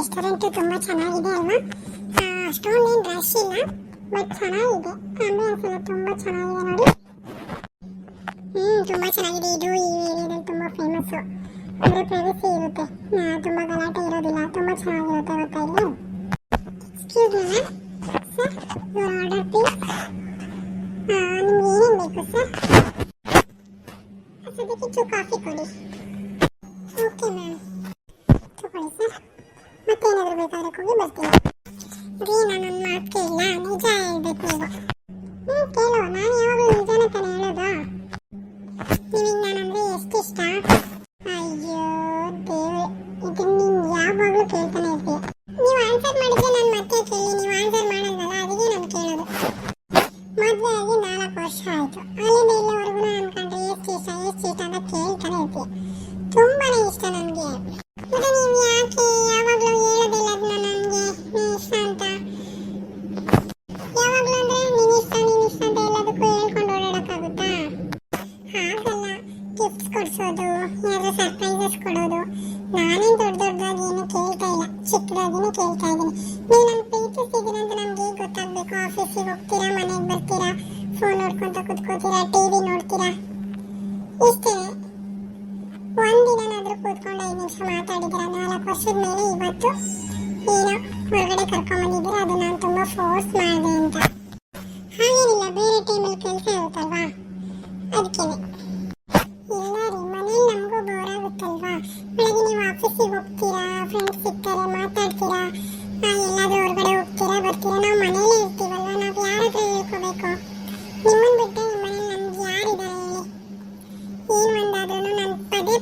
Restaurant ತುಂಬಾ ಚೆನ್ನಾಗಿದೆ ಅಲ್ವಾ? ಅಷ್ಟೊಂದೇನು ರಶ್ ಇಲ್ಲ ಬಟ್ ಚೆನ್ನಾಗಿದೆ. ಆಂಬಿಯನ್ಸ್ ಎಲ್ಲ ತುಂಬಾ ಚೆನ್ನಾಗಿದೆ ನೋಡಿ. ಹ್ಮ್, ತುಂಬಾ ಚೆನ್ನಾಗಿದೆ. ಇದು, ಈ ಏರಿಯಾದಲ್ಲಿ ತುಂಬಾ ಫೇಮಸ್ ಅಂದ್ರೆ ಪ್ರೈವಸಿ ಇರುತ್ತೆ. ತುಂಬಾ ಗಲಾಟೆ ಇರೋದಿಲ್ಲ. ತುಂಬಾ ಚೆನ್ನಾಗಿರುತ್ತೆ ಗೊತ್ತಾ ಇಲ್ಲಿ? Excuse me sir your order please ನಿಮ್ಗೆ ಏನೇನು ಬೇಕು ಸರ್ ಸದ್ಯಕ್ಕಿಚ್ಚು ಕಾಫಿ ಕೊಡಿ. Forgiveness ಒಂದಿನಾದ್ರೂ ಕೂತ್ಕೊಂಡು ಐದು ನಿಮಿಷ ಮಾತಾಡಿದ್ರ ನಾಲ್ಕು ವರ್ಷದ ಮೇಲೆ ಇವತ್ತು ಏನೋ ಹೊರಗಡೆ ಕರ್ಕೊಂಬಂದಿದ್ದೀರ? ಅದು ನಾನು ತುಂಬಾ ಫೋರ್ಸ್ ಮಾಡಿದೆ ಅಂತ. ಹಾಗೇನಿಲ್ಲ, ಬೇರೆ ಟೈಮಲ್ಲಿ ಕೆಲಸ ಇರುತ್ತಲ್ವಾ ಅದಕ್ಕೇನೆ.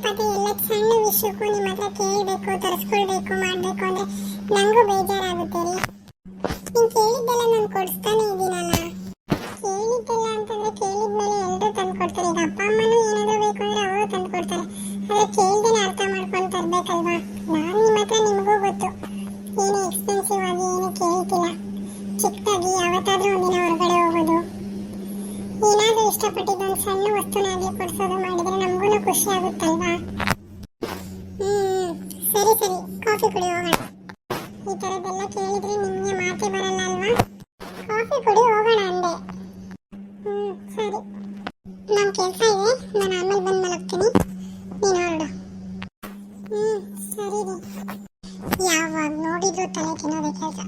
ಪದೇ ಎಲ್ಲ ಸಣ್ಣ ವಿಷಯಕ್ಕೂ ನಿಮ್ಮ ಹತ್ರ ಕೇಳಬೇಕು, ತರಿಸ್ಕೊಳ್ಬೇಕು, ಮಾಡಬೇಕು ಅಂದ್ರೆ ನಂಗೂ ಬೇಜಾರಾಗುತ್ತೆ ರೀ. ನೀನು ಕೇಳಿದ್ದೆಲ್ಲ ನಾನು ಕೊಡಿಸ್ತಾನೆ ಇದ್ದೀನಲ್ಲ ಕೇಳಿದ್ದೆಲ್ಲ ಅಂತಂದ್ರೆ ಕೇಳಿದ್ಮೇಲೆ ಎಲ್ಲರೂ ತಂದು ಕೊಡ್ತಾರೆ ಈಗ ಅಪ್ಪ ಅಮ್ಮನೂ ಏನಾದರೂ ಬೇಕು ಅಂದ್ರೆ ಅವರು ತಂದು ಕೊಡ್ತಾರೆ ಆದ್ರೆ ಕೇಳ್ದೇನೆ ಅರ್ಥ ಮಾಡ್ಕೊಂಡು ತರ್ಬೇಕಲ್ವಾ ನಾನು ನಿಮ್ಮ ಹತ್ರ ನಿಮಗೂ ಗೊತ್ತು ಏನು ಎಕ್ಸ್ಪೆನ್ಸಿವ್ ಆಗಿ ಏನು ಕೇಳ್ತಿಲ್ಲ ಚಿಕ್ಕದಾಗಿ ಯಾವತ್ತಾದ್ರೂ ಒಂದಿನ ಹೊರಗಡೆ ಹೋಗೋದು ಏನಾದ್ರೂ ಇಷ್ಟಪಟ್ಟಿದ್ದು ಒಂದು ಸಣ್ಣ ವಸ್ತುನಾಗ್ಲಿ ಕೊಡ್ಸೋದು ಮಾಡಿದ್ರೆ ನಮಗೂ ಖುಷಿ ಆಗುತ್ತಲ್ವಾ? ಹ್ಮ್, ಸರಿ ಸರಿ. ಕಾಫಿ ಕುಡಿ ಹೋಗೋಣ ಈ ತರದೆಲ್ಲ ಕೇಳಿದ್ರೆ ನಿಮ್ಗೆ ಮಾತೆ ಬರಲ್ಲ ಅಲ್ವಾ? ಕಾಫಿ ಕುಡಿ, ಹೋಗೋಣ ಅಂದೆ. ಹ್ಮ್, ಸರಿ. ನನ್ನ ಕೆಲಸ ಇದೆ. ನಾನು ಆಮೇಲೆ ಬಂದು ಮಲಗ್ತೀನಿ. ನೀನು ಹೊರಡು. ಹ್ಮ್, ಸರಿ ಯಾವಾಗ ನೋಡಿದ್ರು ತಲೆ ತಿನ್ನೋದೇ ಕೆಲಸ.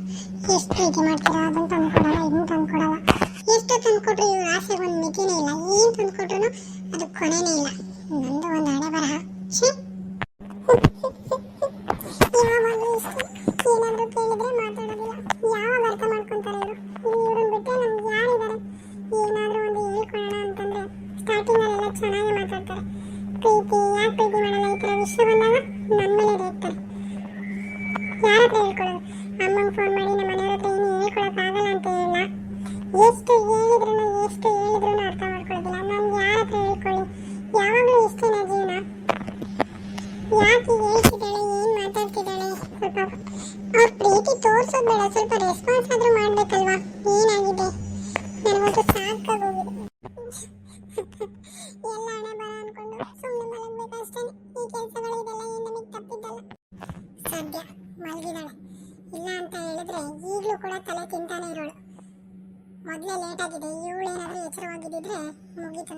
ಎಷ್ಟು ರೀತಿ ಮಾಡ್ತೀರಾ? ಅದನ್ನ ತಂದ್ಕೊಡಲ್ಲ ತಂದು ತಂದ್ಕೊಡಲ್ಲ ಎಷ್ಟು ತಂದ್ಕೊಟ್ರು ಇವ್ರ? ಆಸೆಗೆ ಒಂದು ಮಿತಿನೇ ಇಲ್ಲ. ಏನ್ ತಂದ್ಕೊಟ್ರು ಅದು ಕೊನೆನೇ ಇಲ್ಲ. ನಂದು ಒಂದು ಹಣೆ ಬರಹ. ಛೀ. ಯಾವಾಗಲೂ ಇಷ್ಟೇ ಏನಾದ್ರೂ ಕೇಳಿದ್ರೆ ಮಾತಾಡೋದಿಲ್ಲ. ಯಾವಾಗ ಅರ್ಥ ಮಾಡ್ಕೊಂತಾರೆ ಇವರು? ಇವ್ರನ್ನ ಬಿಟ್ಟರೆ ನಮ್ಗೆ ಯಾರಿದ್ದಾರೆ? ಏನಾದರೂ ಒಂದು ಹೇಳ್ಕೊಳ್ಳೋಣ ಅಂತಂದ್ರೆ ಸ್ಟಾರ್ಟಿಂಗ್ ಅಲ್ಲೆಲ್ಲ ಚೆನ್ನಾಗಿ ಮಾತಾಡ್ತಾರೆ. ಪ್ರೀತಿ, ಯಾಕೆ ಪ್ರೀತಿ ಮಾಡಲ್ಲ ಈ ಥರ ವಿಷಯ ಬಂದಾಗ ನನ್ನ ಮೇಲೆ ರೇಗ್ತಾರೆ ಯಾರ ಹತ್ರ ಹೇಳ್ಕೊಳ್ಳೋದು ಅಮ್ಮಂಗೆ ಫೋನ್ ಮಾಡಿ ನಮ್ಮ ಮನೆಯವ್ರ ಹತ್ರ ಏನು ಹೇಳ್ಕೊಳಕ್ಕಾಗಲ್ಲ ಅಂತ ಹೇಳಲ್ಲ. ಎಷ್ಟು ಹೇಳಿದ್ರು ಎಷ್ಟು ಹೇಳಿದ್ರು ಅರ್ಥ ಮಾಡ್ಕೊಳ್ಳೋದಿಲ್ಲ. ನಮ್ಗೆ ಯಾರ ಹತ್ರ ಹೇಳ್ಕೊಳ್ಳಿ?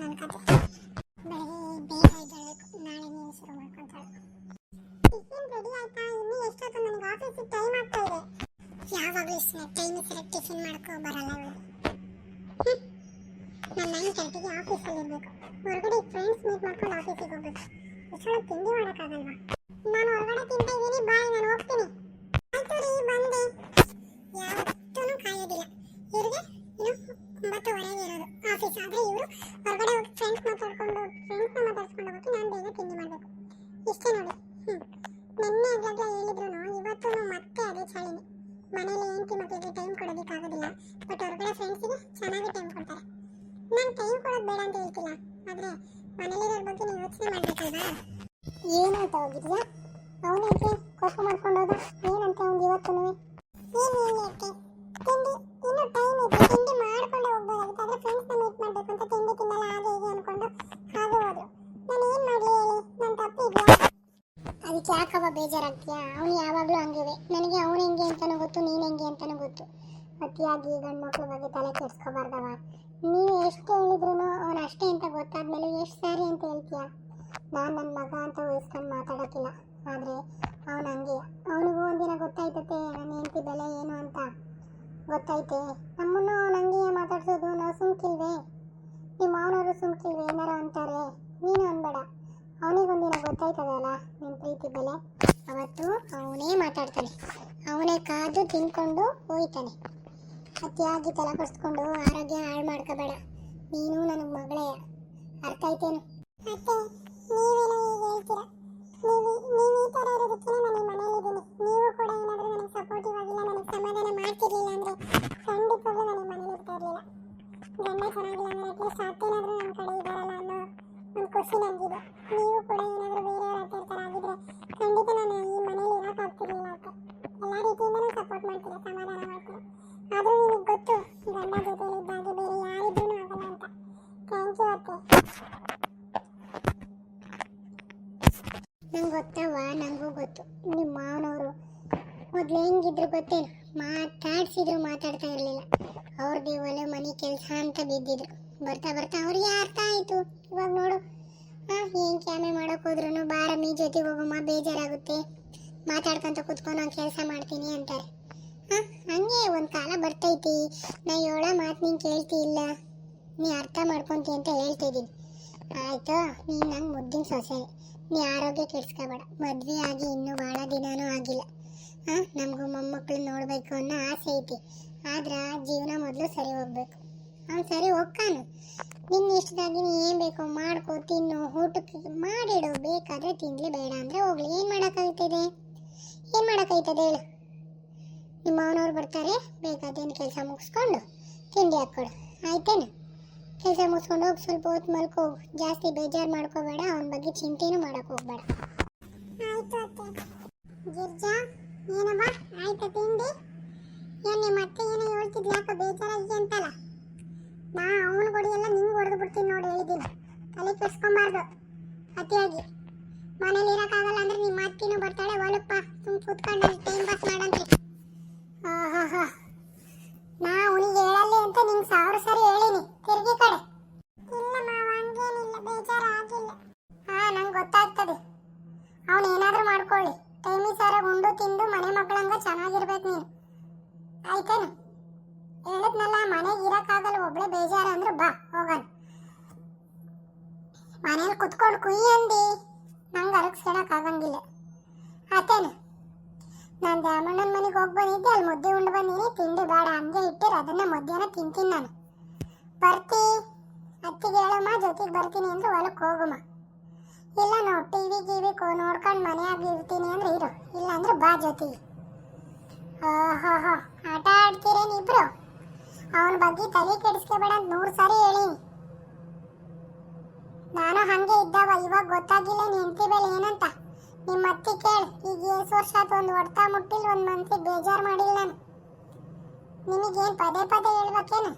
ನನ್ನ ಕತೆ ಬೆಳಗ್ಗೆ ಬೇಗ ಎದ್ದೇಳಬೇಕು ನೀನು ಶುರು ಟಿಫಿನ್ ರೆಡಿ ಆಯ್ತಾ ನನಗೆ ಆಫೀಸಿಗೆ ಟೈಮ್ ಆಗ್ತಾ ಇದೆ ಯಾವಾಗಲೂ ಇಷ್ಟನೇ ಟೈಮ್ ಸರಿಯಾಗಿ ಟಿಫಿನ್ ಮಾಡ್ಕೊ ಬರಲ್ಲ ನಾನು ಆಫೀಸಲ್ಲಿ ಇರಬೇಕು ಹೊರಗಡೆ ಫ್ರೆಂಡ್ಸ್ ಮೀಟ್ ಮಾಡ್ಕೊಂಡು ಆಫೀಸಿಗೆ ಹೋಗ್ಬೇಕು ಇಷ್ಟೊಳಗೆ ತಿಂಡಿ ಮಾಡೋಕ್ಕಾಗಲ್ವಾ ನಾನು ಹೊರಗಡೆ ತಿಂತಾ ಇದ್ದೀನಿ ಬಾಯ್ ನಾನು ಹೋಗ್ತೀನಿ ಆಯ್ತು ರೀ ಯಾವತ್ತೂ ಕಾಯೋದಿಲ್ಲ ಇವ್ರಿಗೆ ಇನ್ನು ಒಂಬತ್ತುವರೆಗೆ ಇರೋದು. ಆಫೀಸ್ ಆದರೆ ಇವರು ಹೊರಗಡೆ ಹೋಗಿ ಫ್ರೆಂಡ್ಸ್ ಮಾತಾಡ್ಕೊಂಡು ಫ್ರೆಂಡ್ಸ್ನ ಮಾತಾಡ್ಸ್ಕೊಂಡು ಹೋಗೋಕೆ ನಾನು ಬೇಗ ತಿಂಡಿ ಮಾಡಬೇಕು. ಇಷ್ಟೇ ನೋಡಿ. ಹ್ಞೂ ನಿನ್ನೆ ಆಗ್ಲಾಗ್ಲ ಹೇಳಿದ್ರು ಇವತ್ತು ಮತ್ತೆ ಅದೇ ಚಾಳಿನಿ. ಮನೇಲಿ ಹೆಂಡತಿ ಮಕ್ಕಳಿಗೆ ಟೈಮ್ ಕೊಡೋದಕ್ಕಾಗೋದಿಲ್ಲ. ಬಟ್ ಹೊರಗಡೆ ಫ್ರೆಂಡ್ಸಿಗೆ ಚೆನ್ನಾಗಿ ಟೈಮ್ ಕೊಡ್ತಾರೆ. ನಾನು ಟೈಮ್ ಕೊಡೋದು ಬೇಡ ಅಂತ ಹೇಳ್ತಿಲ್ಲ. ಆದರೆ ಮನೇಲಿರೋರ ಬಗ್ಗೆ ನೀವು ಯೋಚನೆ ಮಾಡಬೇಕಲ್ವಾ? ಏನಂತ ಹೋಗಿದ್ಯಾ? ಅವನೇಕೆ ಕೋಪ ಮಾಡ್ಕೊಂಡೋದ ಏನಂತ ಅವ್ನು ಇವತ್ತು ಏನು ಏನಕ್ಕೆ ತಿಂಡಿ, ಇನ್ನೂ ಟೈಮ್ ಇದೆ. ತಿಂಡಿ ಮಾಡ್ಕೊಂಡು ಹೋಗ್ಬೋದಾಗಿತ್ತು. ಆದರೆ ಫ್ರೆಂಡ್ಸ್ನ ಮೀಟ್ ಮಾಡಬೇಕು ಅಂತ ತಿಂಡಿ ತಿನ್ನಲ್ಲ, ಹಾಗೆ ಹೀಗೆ ಅನ್ಕೊಂಡು ಹಾಗೆ ಹೋದ್ರು. ನಾನು ಏನು ಮಾಡಲಿ ಹೇಳಿ? ನನ್ನ ತಪ್ಪಿದ್ಯಾ? ಅದಕ್ಕೆ ಯಾಕಪ್ಪ ಬೇಜಾರಾಗ್ತೀಯಾ? ಅವನು ಯಾವಾಗಲೂ ಹಂಗಿವೆ. ನನಗೆ ಅವನು ಹೆಂಗೆ ಅಂತಲೂ ಗೊತ್ತು, ನೀನು ಹೆಂಗೆ ಅಂತಲೂ ಗೊತ್ತು. ಅತಿಯಾಗಿ ಗಂಡು ಮಕ್ಳ ಬಗ್ಗೆ ತಲೆ ಕೆಡಿಸ್ಕೊಬಾರ್ದವ ನೀನು ಎಷ್ಟು ಹೇಳಿದ್ರು ಅವನು ಅಷ್ಟೇ ಅಂತ ಗೊತ್ತಾದ್ಮೇಲೆ ಎಷ್ಟು ಸಾರಿ ಅಂತ ಹೇಳ್ತೀಯ? ನಾನು ನನ್ನ ಮಗ ಅಂತ ವಹಿಸ್ಕೊಂಡು ಮಾತಾಡೋಕ್ಕಿಲ್ಲ. ಆದರೆ ಅವನು ಹಂಗೆ. ಅವನಿಗೂ ಒಂದಿನ ಗೊತ್ತಾಯ್ತತೆ, ನನ್ನ ಹೆಂಡತಿ ಬೆಲೆ ಏನು ಅಂತ. ಗೊತ್ತೈತೆ ನಮ್ಮನ್ನು ನಂಗೆ ಮಾತಾಡ್ಸೋದು ನಾವು ಸುಮ್ಕಿಲ್ವೇ? ನಿಮ್ಮ ಮಾವನವರು ಸುಮ್ಕಿಲ್ವೇ ಏನಾರ ಅಂತಾರೆ? ನೀನು ಅನ್ಬೇಡ. ಅವನಿಗೊಂದಿನ ಗೊತ್ತಾಯ್ತದಲ್ಲ ನಿನ್ನ ಪ್ರೀತಿ ಬೆಲೆ? ಅವತ್ತು ಅವನೇ ಮಾತಾಡ್ತಾನೆ. ಅವನೇ ಕಾದು ತಿನ್ಕೊಂಡು ಹೋಯ್ತಾನೆ. ಅತಿಯಾಗಿ ತಲೆ ಆರೋಗ್ಯ ಹಾಳು ಮಾಡ್ಕೋಬೇಡ ನೀನು ನನಗೆ ಮಗಳೇ ಅರ್ಥ ಆಯ್ತೇನು ಅತ್ತೆ ನೀವೇನೋ ಈಗ ಹೇಳ್ತೀರಾ ನೀವು ನೀವು ಈ ಥರ ಇರೋದಕ್ಕೆ ನಾನು ಈ ಮನೇಲಿದ್ದೀನಿ ನೀವು ಕೂಡ ಏನಾದರೂ ನನಗೆ ಸಪೋರ್ಟಿವ್ ಆಗಿಲ್ಲ ನನಗೆ ಸಮಾಧಾನ ಮಾಡ್ತಿರ್ಲಿಲ್ಲ ಅಂದರೆ ಖಂಡಿತವಾಗ್ಲೂ ನಾನು ಈ ಮನೇಲಿ ಇರ್ತಾ ಇರಲಿಲ್ಲ ಗಂಡ ಚೆನ್ನಾಗಿಲ್ಲ ಅಂದರೆ ಅಟ್ಲೀಸ್ಟ್ ಅತ್ತೇನಾದರೂ ನಮ್ಮ ಕಡೆ ಇದ್ದಾರಲ್ಲ ಅನ್ನೋ ಒಂದು ಖುಷಿ ನನಗಿದೆ ನೀವು ಕೂಡ ಏನಾದರೂ ಬೇರೆಯವ್ರ ಹತ್ರ ಇರ್ತಾರ ಆಗಿದ್ರೆ ಖಂಡಿತ ನಾನು ಈ ಮನೇಲಿ ಇರೋಕ್ಕಾಗ್ತಿರ್ಲಿಲ್ಲ ಅತ್ತೆ ಎಲ್ಲ ರೀತಿಯಿಂದನೂ ಸಪೋರ್ಟ್ ಮಾಡ್ತೀರಾ ಸಮಾಧಾನ ಮಾಡ್ತೀರಾ ಆದರೂ ನಿಮಗೆ ಗೊತ್ತು ಗಂಡ ಜೊತೆಲಿ ಇದ್ದಾಗೆ ಬೇರೆ ಯಾರಿದ್ರೂ ಆಗಲ್ಲ ಅಂತ ಥ್ಯಾಂಕ್ ಯು ಅತ್ತೆ ನಂಗೆ ಗೊತ್ತವ್ವ ನನಗೂ ಗೊತ್ತು ನಿಮ್ಮ ಮಾವನವರು ಮೊದಲು ಹೆಂಗಿದ್ರು ಗೊತ್ತೇನು ಮಾತಾಡ್ಸಿದ್ರು ಮಾತಾಡ್ತಾ ಇರಲಿಲ್ಲ ಅವ್ರದ್ದು ಒಲೆ ಮನೆ ಕೆಲಸ ಅಂತ ಬಿದ್ದಿದ್ರು. ಬರ್ತಾ ಬರ್ತಾ ಅವ್ರಿಗೆ ಅರ್ಥ ಆಯಿತು. ಇವಾಗ ನೋಡು. ಹಾಂ ಏನು ಕ್ಯಾಮೆ ಮಾಡೋಕೆ ಹೋದ್ರೂ ಬಾರಮ್ಮಿ ಮೀ ಜೊತೆಗೆ ಹೋಗಮ್ಮ, ಬೇಜಾರಾಗುತ್ತೆ. ಮಾತಾಡ್ಕೊಂತ ಕುತ್ಕೊಂಡು ನಾನು ಕೆಲಸ ಮಾಡ್ತೀನಿ ಅಂತಾರೆ. ಹಾಂ ಹಂಗೆ ಒಂದು ಕಾಲ ಬರ್ತೈತಿ. ನಾ ಹೇಳೋ ಮಾತು ನೀನು ಕೇಳ್ತಿ ಇಲ್ಲ. ನೀ ಅರ್ಥ ಮಾಡ್ಕೊಂತಿ ಅಂತ ಹೇಳ್ತಿದ್ದೀನಿ ಆಯಿತು ನೀನು ನಂಗೆ ಮುದ್ದಿನ ಸೊಸೆ. ನೀ ಆರೋಗ್ಯ ಕೆಡ್ಸ್ಕೋಬೇಡ. ಮದುವೆ ಆಗಿ ಇನ್ನೂ ಭಾಳ ದಿನಾನೂ ಆಗಿಲ್ಲ. ಹಾಂ ನಮಗೂ ಮೊಮ್ಮಕ್ಕಳು ನೋಡಬೇಕು ಅನ್ನೋ ಆಸೆ ಐತಿ. ಆದ್ರೆ ಜೀವನ ಮೊದಲು ಸರಿ ಹೋಗ್ಬೇಕು. ಅವ್ನು ಸರಿ ಹೋಗ್ಕಾನು ನಿನ್ನ ಇಷ್ಟದಾಗಿ ನೀ ಏನು ಬೇಕೋ ಮಾಡ್ಕೋ, ತಿನ್ನು, ಊಟಕ್ಕೆ ಮಾಡಿಡು. ಬೇಕಾದರೆ ತಿನ್ನಲಿ ಬೇಡ ಅಂದರೆ ಹೋಗ್ಲಿ. ಏನು ಮಾಡೋಕ್ಕಾಗ್ತದೆ? ಏನು ಮಾಡೋಕ್ಕಾಯ್ತದೆ ಹೇಳು. ನಿಮ್ಮ ಮಾವನವ್ರು ಬರ್ತಾರೆ. ಬೇಕಾದೇನು ಕೆಲಸ ಮುಗಿಸ್ಕೊಂಡು ತಿಂಡಿ ಹಾಕ್ಕೊಡು. ಆಯ್ತೇನು? ಕೆಲಸ ಮುಗಿಸ್ಕೊಂಡು ಹೋಗಿ. ಸ್ವಲ್ಪ ಹೊತ್ತು ಮಲ್ಕೋ. ಜಾಸ್ತಿ ಬೇಜಾರು ಮಾಡ್ಕೋಬೇಡ. ಅವನ ಬಗ್ಗೆ ಚಿಂತೆನೂ ಮಾಡೋಕೆ ಹೋಗ್ಬೇಡ. ಆಯ್ತು ಗಿರ್ಜಾ ಏನಮ್ಮ ಆಯ್ತಾ ತಿಂಡಿ? ಏನು ನಿಮ್ಮ ಅತ್ತೆ? ಹೇಳ್ತಿದ್ಲು ಬೇಜಾರಾಗಿ ಅಂತಲ್ಲ. ನಾ ಅವನ ಎಲ್ಲ ನಿಂಗೆ ಹೊಡೆದು ಬಿಡ್ತೀನಿ ನೋಡಿ ಹೇಳಿದ್ದೀನಿ. ತಲೆ ಕೆಡ್ಸ್ಕೊಂಬಾರ್ದು, ಅತಿಯಾಗಿ. ಮನೇಲಿ ಇರೋಕ್ಕಾಗಲ್ಲ ಅಂದ್ರೆ ನಿಮ್ಮ ಅತ್ತಿನೂ ಬರ್ತಾಳೆ, ಹೊಲಪ್ಪ. ಸುಮ್ ಕೂತ್ಕೊಂಡು ಟೈಮ್ ಪಾಸ್ ಮಾಡಂತ್ರಿ ನಾ ಅವನಿಗೆ ಹೇಳಲ್ಲಿ ಅಂತ ನಿಂಗೆ ಸಾವಿರ ಸರಿ ಹೇಳಿನಿ. ತಿರುಗಿ ಕಡೆ. ಇಲ್ಲ ಮಾವ, ಹಂಗೇನಿಲ್ಲ, ಬೇಜಾರಾಗಿಲ್ಲ. ಹಾ, ನಂಗೆ ಗೊತ್ತಾಗ್ತದೆ. ಅವನು ಏನಾದರೂ ಮಾಡ್ಕೊಳ್ಳಿ. ಟೈಮಿಗೆ ಸರ ಉಂಡು ತಿಂದು ಮನೆ ಮಕ್ಕಳಂಗ ಚೆನ್ನಾಗಿರ್ಬೇಕು ನೀನು. ಆಯ್ತೇನು? ಹೇಳಿದ್ನಲ್ಲ ಮನೆಗೆ ಇರಕ್ಕಾಗಲ್ಲ ಒಬ್ಳೆ ಬೇಜಾರ ಅಂದ್ರೆ ಬಾ, ಹೋಗೋಣ. ಮನೇಲಿ ಕುತ್ಕೊಂಡು ಕುಯ್ ಅಂದಿ. ನಂಗೆ ಅರಗಿಸ್ಕೊಳಕ್ಕಾಗಂಗಿಲ್ಲ ಆತೇನು? ನಾನು ದ್ಯಾಮಣ್ಣನ ಮನೆಗೆ ಹೋಗಿ ಬಂದಿದ್ದೆ ಅಲ್ಲಿ ಮುದ್ದೆ ಉಂಡು ಬಂದೀನಿ, ತಿಂಡಿ ಬೇಡ, ಹಂಗೆ ಇಟ್ಟಿರು, ಅದನ್ನ ಮಧ್ಯಾಹ್ನ ತಿಂತೀನಿ ನಾನು. ಬರ್ತಿ. ಅತ್ತಿಗೆ ಹೇಳಮ್ಮ, ಜೊತೆಗೆ ಬರ್ತೀನಿ ಅಂದ್ರೆ ಹೊಲಕ್ಕೆ ಹೋಗಮ್ಮ. ಇಲ್ಲ ನಾವು ಟಿ ವಿ ಗಿವಿ ನೋಡ್ಕೊಂಡು ಮನೆಯಾಗಿ ಇರ್ತೀನಿ ಅಂದ್ರೆ ಇರು. ಇಲ್ಲ ಅಂದ್ರೆ ಬಾ ಜೊತೆಗೆ. ಆಟ ಆಡ್ತೀರೇನು ಇಬ್ರು? ಅವನ ಬಗ್ಗೆ ತಲೆ ಕೆಡಿಸ್ಕೋಬೇಡ ಅಂತ ನೂರು ಸಾರಿ ಹೇಳಿ ನಾನು ಹಂಗೆ ಇದ್ದವ, ಇವಾಗ ಗೊತ್ತಾಗಿಲ್ಲ ಹೆಂಡತಿ ಬೆಲೆ ಏನಂತ. ನಿಮ್ಮ ಅತ್ತಿ ಕೇಳಿ, ಈಗ ಎಷ್ಟು ವರ್ಷ ಆಯ್ತು, ಒಂದು ಹೊಡ್ತ ಮುಟ್ಟಿಲ್ಲ, ಒಂದು ಮಂತ್ಲಿ ಬೇಜಾರು ಮಾಡಿಲ್ಲ ನಾನು. ನಿಮಗೇನು ಪದೇ ಪದೇ ಹೇಳ್ಬೇಕೇನು?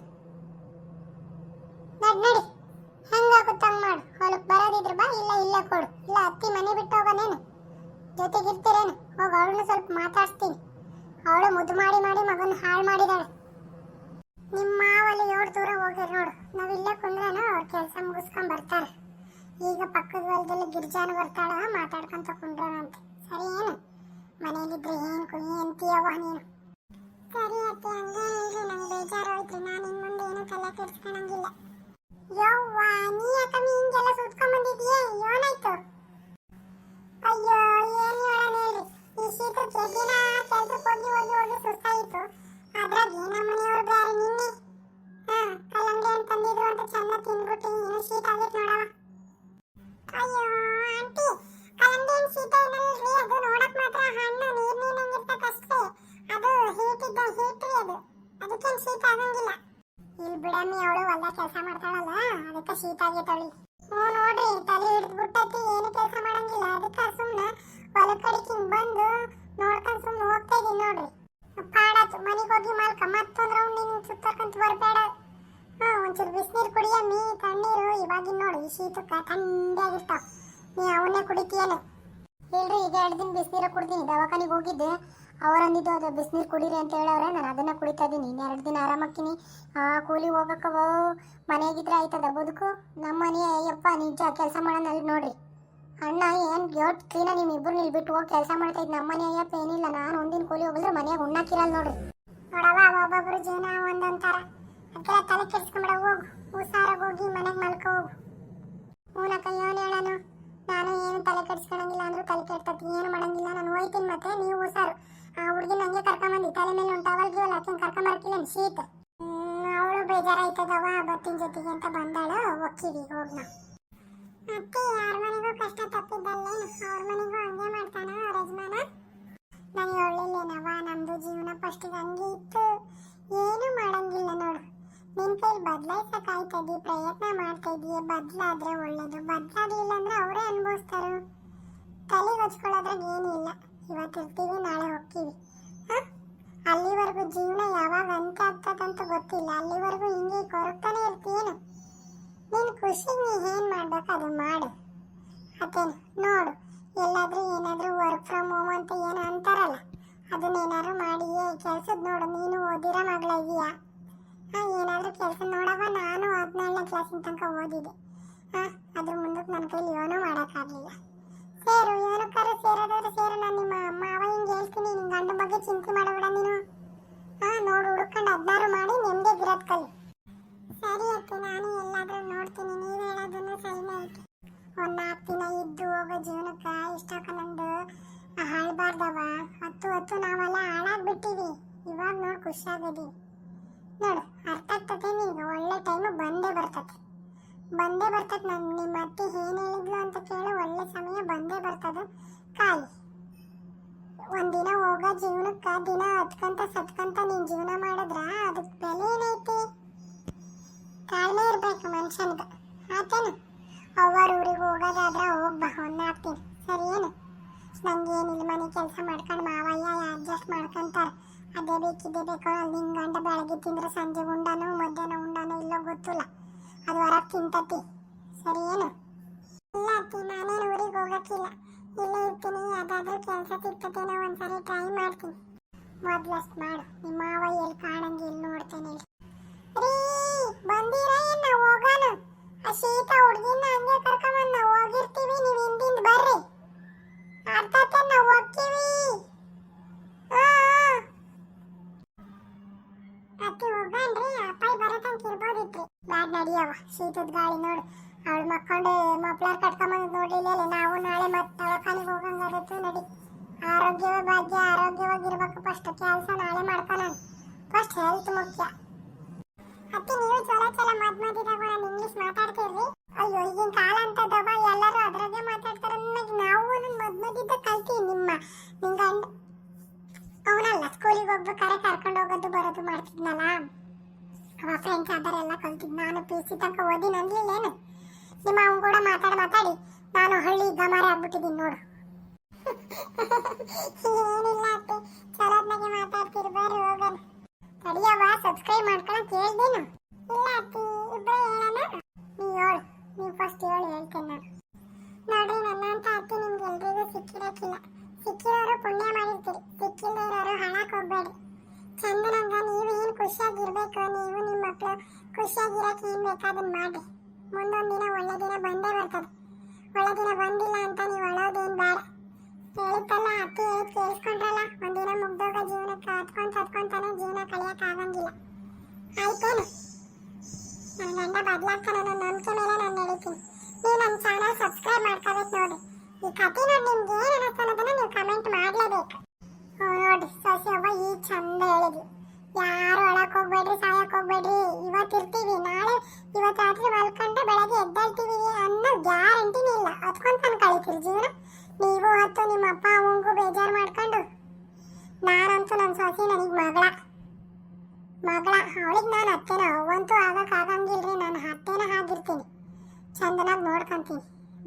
ನಡ್, ನಡಿ. ಹೆಂಗಾಗುತ್ತಂಗ್ ಮಾಡು. ಹೊಲಕ್ಕೆ ಬರೋದಿದ್ರು ಬಾ, ಇಲ್ಲ ಇಲ್ಲ ಕೊಡು. ಇಲ್ಲ, ಅತ್ತಿ ಮನೆ ಬಿಟ್ಟು ಹೋಗೋನೇನು? ಜೊತೆಗಿರ್ತೀರೇನು? ಹೋಗಿ ಅವಳನ್ನು ಸ್ವಲ್ಪ ಮಾತಾಡ್ಸ್ತೀನಿ. ಅವಳು ಮುದ್ದು ಮಾಡಿ ಮಾಡಿ ಮಗನ ಹಾಳು ಮಾಡಿದಾಳೆ. ನಿಮ್ಮ ಮಾವಲ್ಲಿ ಏಳು ದೂರ ಹೋಗಿರಿ ನೋಡು. ನಾವು ಇಲ್ಲೇ ಕುಂದ್ರೇನು ಅವ್ರ ಕೆಲಸ ಮುಗಿಸ್ಕೊಂಡು ಬರ್ತಾರೆ. ಈಗ ಪಕ್ಕದ ಹೊಲದಲ್ಲಿ ಗಿರ್ಜಾನು ಬರ್ತಾಳ, ಮಾತಾಡ್ಕೊಂತ ಕುಂಡ್ರೋಣಂತೆ ಸರಿ ಏನು? ಮನೇಲಿದ್ರೆ ಏನು ಕುಯಿ ಅಂತೀಯವ್ವ ನೀನು? ಸರಿ ಅತ್ತೆ ಹಂಗೇನಿಲ್ರಿ ನಂಗೆ ಬೇಜಾರು ಹೋಯ್ತು ನಾನು ಇನ್ನು ಮುಂದೆ ಏನು ತಲೆ ಕೆಡ್ಸ್ಕೊಳಂಗಿಲ್ಲ. ಯವ್ವ, ನೀ ಯಾಕಮ್ಮಿ ಹಿಂಗೆಲ್ಲ ಸುತ್ಕೊಂಡ್ ಬಂದಿದ್ಯೆ ಏನಾಯ್ತು? ಅಯ್ಯೋ, ಏನು ಹೇಳೋಣ ಹೇಳ್ರಿ? ಈ ಶೀತಕ್ಕೆ ದಿನ ತಿಂದ್ಬಿಟ್ಟು ಏನೋ ಶೀತ ಆಗೈತೆ ನೋಡವ ಅಯ್ಯೋ ಆಂಟಿ ಕಲ್ಲಂಗಡಿ ಹಣ್ಣು ಶೀತ ಏನಲ್ರಿ ಅದು ನೋಡಕ್ ಮಾತ್ರ ಹಣ್ಣು ನೀರ್ ನೀನಂಗಿರ್ತೈತಷ್ಟೇ ಅದು ಹೀಟ್ ಇದ್ದ ಹೀಟ್ ರೀ ಅದು ಅದಕ್ಕೇನು ಶೀತ ಆಗಂಗಿಲ್ಲ ಇಲ್ಲಿ ಬಿಡಮ್ಮಿ ಅವಳು ಹೊಲ್ದಾಗ ಕೆಲಸ ಮಾಡ್ತಾಳಲ್ಲ ಅದಕ್ಕೆ ಶೀತ ಆಗೈತವಳಿ ಹ್ಞೂ ನೋಡ್ರಿ ತಲೆ ಹಿಡಿದು ಬಿಟ್ಟೈತಿ ಏನು ಕೆಲಸ ಮಾಡಂಗಿಲ್ಲ ಅದಕ್ಕೆ ಸುಮ್ಮನೆ ಹೊಲ ಕಡೆಗೆ ಹಿಂಗೆ ಬಂದು ನೋಡ್ಕೊಂಡು ಸುಮ್ಮನೆ ಹೋಗ್ತಾ ಇದೀನಿ ನೋಡ್ರಿ ಪಾಡಾತು ಮನೆಗೆ ಹೋಗಿ ಮಾಲ್ಕ ಮತ್ತೊಂದು ರೌಂಡ್ ನಿನ್ ಸುತ್ತರ್ಕಂತ ಬರಬೇಡ ಹ್ಞೂ ಒಂಚೂರು ಬಿಸಿನೀರು ಕುಡಿಯಮ್ಮಿ ತಣ್ಣೀರು ಇವಾಗಿನ ನೋಡಿ ಈ ಶೀತಕ್ಕೆ ಥಂಡಿಯಾಗಿರ್ತಾವ ನೀ ಅವನ್ನೇ ಕುಡಿತೀಯೇನು ಹೇಳ್ರಿ ಈಗ ಎರಡು ದಿನ ಬಿಸಿನೀರು ಕುಡ್ತೀನಿ, ದವಾಖಾನಿಗೆ ಹೋಗಿದ್ದೆ. ಅವರಂದಿದ್ದು ಅದು ಬಿಸಿನೀರು ಕುಡೀರಿ ಅಂತ ಹೇಳವ್ರೆ, ನಾನು ಅದನ್ನು ಕುಡಿತಾ ಇದ್ದೀನಿ. ಎರಡು ದಿನ ಆರಾಮಾಗ್ತೀನಿ ಆ, ಕೂಲಿ ಹೋಗಕ್ಕವ ಮನೆಗಿದ್ರೆ ಆಯ್ತದ ಬದುಕು? ನಮ್ಮ ಮನೆ, ಅಯ್ಯಪ್ಪ, ನಿಜ, ಕೆಲಸ ಮಾಡೋಣ ಅಲ್ಲಿ ನೋಡ್ರಿ. ಅಣ್ಣ, ಏನು ಯೋಟ್ ಕ್ಲೀನ ನಿಮ್ಮ ಇಬ್ಬರು ನಿಲ್ಬಿಟ್ಟು ಹೋಗಿ ಕೆಲಸ ಮಾಡ್ತಾ ಇದ್ದು ನಮ್ಮ ಮನೆ ಅಯ್ಯಪ್ಪ ಏನಿಲ್ಲ. ನಾನು ಒಂದಿನ ಕೂಲಿ ಹೋಗಿದ್ರೆ ಮನೆಯಾಗ ಉಣ್ಣಾಕಿರಲ್ಲ ನೋಡ್ರಿ. ನೋಡವ್ವ ಒಬ್ಬೊಬ್ಬರು ಜೀವನ ಒಂದೊಂದು ಥರ ತಲೆ ಕೆಡ್ಸ್ಕೊಂಬಿಡ ಹೋಗು. ಹುಷಾರಾಗಿ ಹೋಗಿ ಮನೆಗೆ ಮಲ್ಕೋ, ಹೋಗು. ಹೂನಕ್ಕ ಏನು ಹೇಳನು? ನಾನು ಏನು ತಲೆ ಕೆಡ್ಸ್ಕೊಳಂಗಿಲ್ಲ ಅಂದ್ರೆ ತಲೆ ಕೆಡ್ತತಿ, ಏನು ಮಾಡಂಗಿಲ್ಲ, ನಾನು ಹೋಯ್ತೀನಿ ಮತ್ತೆ, ನೀವು ಸರ್ ಆ ಹುಡುಗಿ ನಂಗೆ ಕರ್ಕೊಂಬಂದು, ತಲೆ ಮೇಲೆ ಉಂಟಾವಲ್ಗಿವಲ್ಲ ಆಕೆನ್ ಕರ್ಕೊಂಬರ್ಕಿಲ್ಲ ಶೀತ. ಅವಳು ಬೇಜಾರಾಯ್ತದವ ಬತ್ತಿನ ಜೊತೆಗೆ ಅಂತ ಬಂದಾಳು ಒಕ್ಕಿವಿ ಹೋಗ್ನ. ಮತ್ತೆ ಯಾರ ಮನೆಗೂ ಕಷ್ಟ ತಪ್ಪಿದ್ದಲ್ಲೇ ಅವ್ರ ಮನೆಗೂ ಹಂಗೆ ಮಾಡ್ತಾನ ಅವ್ರ ಯಜಮಾನ? ನಾನು ಹೇಳಿಲ್ಲೇನವ ನಮ್ದು ಜೀವನ ಫಸ್ಟಿಗೆ ಹಂಗೆ ಇತ್ತು. ಏನು ಮಾಡಂಗಿಲ್ಲ ನೋಡು. ನಿನ್ ಕೈಲಿ ಬದಲಾಯಿಸಕಾಯ್ತದಿ ಪ್ರಯತ್ನ ಮಾಡ್ತಾ ಇದೀಯ ಬದಲಾದ್ರೆ ಒಳ್ಳೇದು ಬದಲಾಗ್ಲಿಲ್ಲ ಅಂದ್ರೆ ಅವರೇ ಅನುಭವಿಸ್ತಾರು ತಲೆಗೆ ಹಚ್ಕೊಳ್ಳೋದ್ರಾಗ ಏನಿಲ್ಲ ಇವತ್ತು ಇರ್ತೀವಿ ನಾಳೆ ಹೋಗ್ತೀವಿ ಹ? ಅಲ್ಲಿವರೆಗೂ ಜೀವನ ಯಾವಾಗ ಅಂತ್ಯ ಆಗ್ತದಂತ ಗೊತ್ತಿಲ್ಲ ಅಲ್ಲಿವರೆಗೂ ಹಿಂಗೆ ಕೊರಗ್ತಾನೆ ಇರ್ತೀಯೇನು ನಿನ್ ಖುಷಿಗೆ ನೀ ಏನ್ ಮಾಡ್ಬೇಕು ಅದು ಮಾಡು ಅದೇನು ನೋಡು ಎಲ್ಲಾದ್ರೂ ಏನಾದ್ರೂ ವರ್ಕ್ ಫ್ರಮ್ ಹೋಮ್ ಅಂತ ಏನು ಅಂತಾರಲ್ಲ ಅದನ್ನೇನಾದ್ರು ಮಾಡಿ ಕೆಲ್ಸದ ನೋಡು ನೀನು ಓದಿರೋ ಮಗಳ ಇದೀಯಾ ಹಾ ಏನಾದ್ರೂ ಕೆಲಸ ನೋಡವ ನಾನು ಹದಿನೇಳನೇ ಕ್ಲಾಸಿನ ತನಕ ಓದಿದೆ. ಹಾ, ಅದ್ರ ಮುಂದಕ್ಕೆ ನನ್ನ ಕೈಲಿ ಏನೂ ಮಾಡೋಕ್ಕಾಗಲಿಲ್ಲ. ಸೇರು ಏನಕ್ಕಾರು ಸೇರೋದಾದ್ರೆ ಸೇರು ನಾನು ನಿಮ್ಮ ಅಮ್ಮ. ಅವ ಹಿಂಗೆ ಹೇಳ್ತೀನಿ ನಿನ್ನ ಗಂಡ ಬಗ್ಗೆ ಚಿಂತೆ ಮಾಡಬೇಡ ನೀನು. ಹಾಂ, ನೋಡು, ಹುಡ್ಕೊಂಡು ಹದಿನಾರು ಮಾಡಿ ನೆಮ್ಮದಿಗಿರೋದು ಕಲಿ. ಸರಿ ಅತ್ತೆ, ನಾನು ಎಲ್ಲಾದರೂ ನೋಡ್ತೀನಿ. ನೀವು ಹೇಳೋದನ್ನು ಸರಿನೇ ಐತೆ ಒಂದ್ ನಾಲ್ಕು ದಿನ ಇದ್ದು ಹೋಗೋ ಜೀವನಕ್ಕ ಇಷ್ಟಕ್ಕ ನಂದು. ಹಾಳ್ಬಾರ್ದವ ಹತ್ತು ಹತ್ತು ನಾವೆಲ್ಲ ಹಾಳಾಗ್ಬಿಟ್ಟಿವಿ. ಇವಾಗ ನೋಡಿ ಖುಷಿ ಆಗದೀವಿ ನೋಡು ಅರ್ಥ ಆಗ್ತದೆ ನಿಂಗೆ ಒಳ್ಳೆ ಟೈಮು ಬಂದೇ ಬರ್ತದೆ ಬಂದೇ ಬರ್ತದೆ ನಾನು ನಿಮ್ಮ ಅತ್ತೆ ಏನು ಹೇಳಿದ್ಲು ಅಂತ ಕೇಳು ಒಳ್ಳೆ ಸಮಯ ಬಂದೇ ಬರ್ತದೆ ಕಾಯಿ ಒಂದಿನ ಹೋಗೋ ಜೀವನಕ್ಕ ದಿನ ಹತ್ಕಂತ ಸತ್ಕಂತ ನೀನ್ ಜೀವನ ಮಾಡಿದ್ರ ಅದಕ್ಕೆ ಬೆಲೆ ಏನೈತಿ? ತಾಳ್ಮೆ ಇರ್ಬೇಕು ಮನುಷ್ಯನ್ಗ ಆತೇನು? ಅವ್ವಾರ ಊರಿಗೆ ಹೋಗೋದಾದ್ರೆ ಹೋಗ್ಬಾ ಆಗ್ತೀನಿ ಸರಿ ಏನು? ನಂಗೇನಿಲ್ಲ ಮನೆ ಕೆಲಸ ಮಾಡ್ಕೊಂಡು ಮಾವಯ್ಯ ಅಡ್ಜಸ್ಟ್ ಮಾಡ್ಕೊಂತಾರೆ? ಅದೇ ಬೇಕಿದೆ ಬೇಕು? ಅಲ್ಲಿ ನಿನ್ ಗಂಡ ಬೆಳಗ್ಗೆ ತಿಂದ್ರೆ ಸಂಜೆ ಉಂಡಾನು, ಮಧ್ಯಾಹ್ನ ಉಂಡಾನು ಇಲ್ಲೋ ಗೊತ್ತಿಲ್ಲ. ಅದು ಹೊರಗೆ ತಿಂತತಿ. ಸರಿ ಏನು? ಇಲ್ಲ ಅತ್ತಿ, ನಾನೇನು ಊರಿಗೆ ಹೋಗಕ್ಕಿಲ್ಲ ಇಲ್ಲೇ ಇರ್ತೀನಿ. ಅದಾದ್ರೂ ಕೆಲಸ ಸಿಗ್ತದೇನೋ ಒಂದ್ಸರಿ ಟ್ರೈ ಮಾಡ್ತೀನಿ. ಮೊದ್ಲಷ್ಟು ಮಾಡು. ನಿಮ್ಮ ಮಾವ ಎಲ್ಲಿ ಕಾಣಂಗೆ ಇಲ್ಲಿ ನೋಡ್ತೇನೆ ರೀ, ಬಂದಿರ ಏನ ಹೋಗೋಣ ಆ ಶೀತ ಹುಡುಗಿನ ಹಂಗೆ ಕರ್ಕೊಂಬಂದ್ ನಾವು ಹೋಗಿರ್ತೀವಿ, ನೀವು ಹಿಂದಿಂದ ಬರ್ರಿ. ಅರ್ಥಾತ ನಾವು ಹೋಗ್ತೀವಿ. ಅತ್ತಿ ಹೋಗಣ್ರಿ ಅಪ್ಪಾಯಿ ಬರೋ ತನಕ ಇರ್ಬೋದಿತ್ರಿ. ಬ್ಯಾಡ್ ನಡಿಯವ ಶೀತದ ಗಾಳಿ ನೋಡು. ಅವಳು ಮಕ್ಕೊಂಡು ಮಪ್ಲಾರ್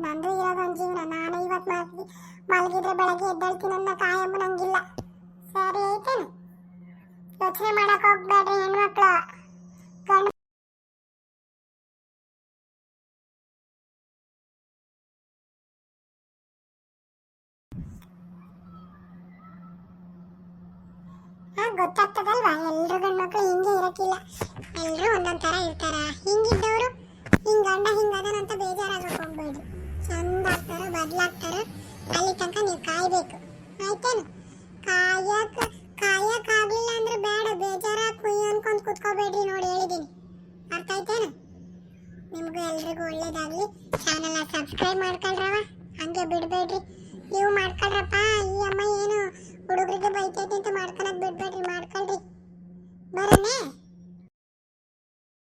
ನಂದು ಇರೋದು ಒಂದು ಜೀವನ. ನಾನು ಇವತ್ತು ಮಾಡ್ತೀನಿ. ಮಲಗಿದ್ರೆ ಬೆಳಗ್ಗೆ ಎದ್ದೇಳ್ತೀನಿ ಅನ್ನೋ ಕಾಯಂಬ ನಂಗಿಲ್ಲ. ಸರಿ ಐತೇನು ಯೋಚನೆ ಮಾಡಕ್ ಹೋಗ್ಬೇಡ್ರಿ ಹೆಣ್ಮಕ್ಳು.